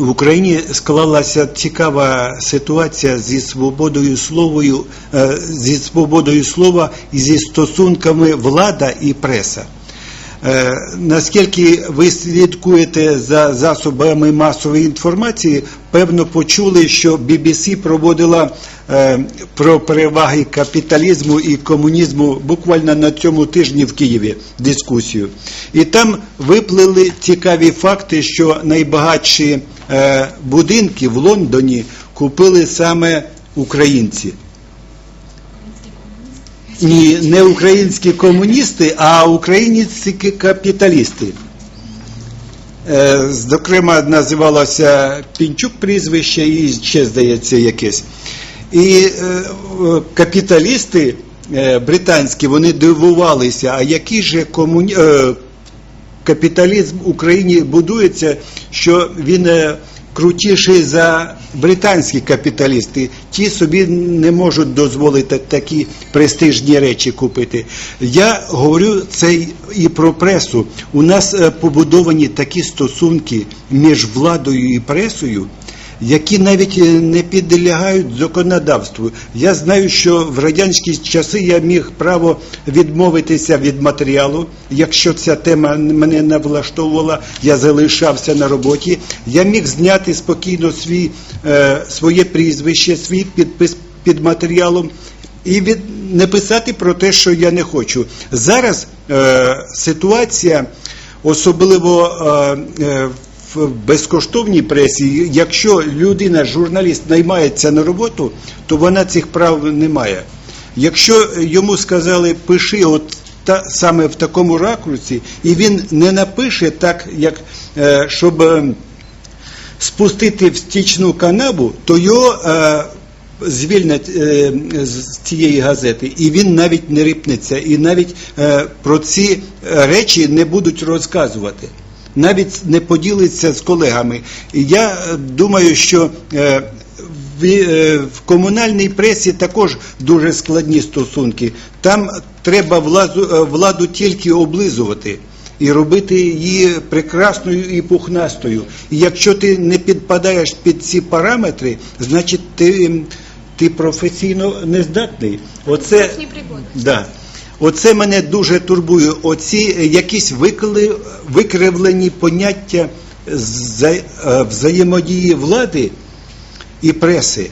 в Україні склалася цікава ситуація зі свободою словою, е, зі свободою слова і зі стосунками влада і преса. Е, Наскільки ви слідкуєте за засобами масової інформації, певно почули, що BBC проводила е, про переваги капіталізму і комунізму буквально на цьому тижні в Києві дискусію. І там виплили цікаві факти, що найбагатші будинки в Лондоні купили саме українці. Ні, не українські комуністи, а українські капіталісти. Е, Зокрема, називалося Пінчук прізвище і ще, здається, якесь. І е, е, капіталісти е, британські вони дивувалися, а який же комуні... капіталізм в Україні будується, що він е, крутіший за британські капіталісти. Ті собі не можуть дозволити такі престижні речі купити. Я говорю це і про пресу. У нас е, побудовані такі стосунки між владою і пресою. Які навіть е, не підлягають законодавству. Я знаю, що в радянські часи я міг право відмовитися від матеріалу. Якщо ця тема мене не влаштовувала, я залишався на роботі. Я міг зняти спокійно свій, е, своє прізвище, свій підпис під матеріалом і від, не писати про те, що я не хочу. Зараз е, ситуація, особливо е, е, в безкоштовній пресі, якщо людина, журналіст, наймається на роботу, то вона цих прав не має. Якщо йому сказали, пиши от та, саме в такому ракурсі, і він не напише так, як е, щоб. е, спустити в стічну канаву, то його е, звільнять е, з цієї газети, і він навіть не рипнеться, і навіть е, про ці речі не будуть розказувати. Навіть не поділиться з колегами. І я е, думаю, що е, в, е, комунальній пресі також дуже складні стосунки. Там треба владу, владу тільки облизувати і робити її прекрасною і пухнастою. І якщо ти не підпадаєш під ці параметри, значить ти, ти професійно нездатний. Оце, да. Оце мене дуже турбує. Оці е, якісь викли, викривлені поняття е, взаємодії влади і преси.